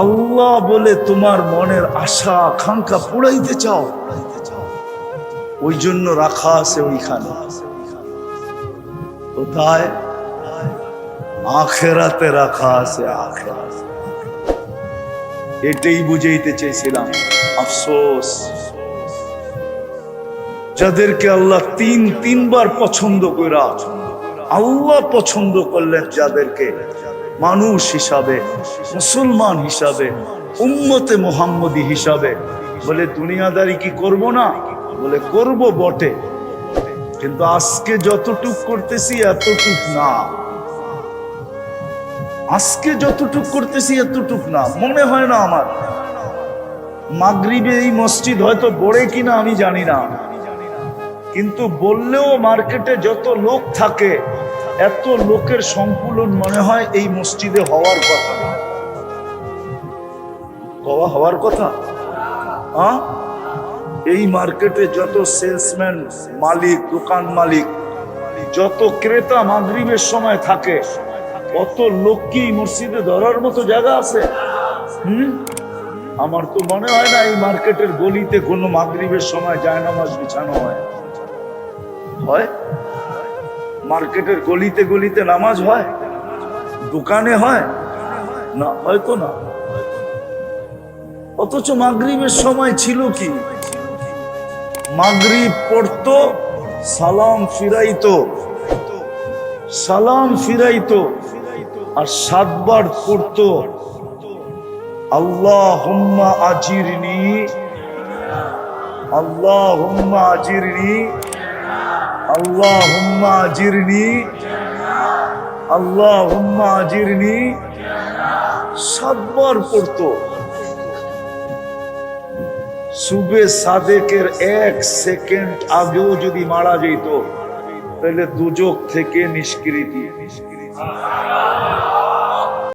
আল্লাহ বলে তোমার মনের আশা, আকাঙ্ক্ষা পুড়াইতে চাও। ওই জন্য রাখা আছে ওইখানে। আখেরাতে রাখা আছে এটাই বুঝাইতে চেয়েছিলাম। আফসোস। যাদেরকে আল্লাহ তিন, তিনবার পছন্দ করা আল্লাহ পছন্দ করলেন, যাদেরকে মানুষ হিসাবে, মুসলমান হিসাবে, উম্মতে মোহাম্মদী হিসাবে। বলে, দুনিয়াদারি কি করব না? বলে, করব বটে। কিন্তু আজকে যতটুক করতেছি, এতটুক না। আজকে যতটুক করতেছি, এতটুক না। মনে হয় না আমার। মাগরিবে এই মসজিদ হয়তো বড়ে কিনা আমি জানি না। কিন্তু বললেও মার্কেটে যত লোক থাকে এত লোকের সংকুলন মনে হয় এই মসজিদে হওয়ার কথা কওয়া হওয়ার কথা? হ্যাঁ এই মার্কেটে যত সেলসম্যান, মালিক, দোকান মালিক, যত ক্রেতা মাগরিবের সময় থাকে, অত লোক কি মসজিদে ধরার মতো জায়গা আছে। হুম? আমার তো মনে হয় না এই মার্কেটের গলিতে কোনো মাগরিবের সময় জায়নামাজ বিছানো হয়। হয়? মার্কেটের গলিতে গলিতে নামাজ হয়? দোকানে হয়? না, হয়তো না। অথচ মাগরিবের সময় ছিল কি? মাগরিব পড়তো, সালাম ফিরাইতো। সালাম ফিরাইতো আর সাতবার পড়তো। আল্লাহ হুম্মা আজিরনি। আল্লাহ হুম্মা আজিরনি। আল্লাহ আজিরনি আল্লাহ আজিরনি সাতবার পড়তো। সুবে সাদেকের এক সেকেন্ড আগেও যদি মারা যেত, তাহলে দুজক থেকে নিষ্কৃতি।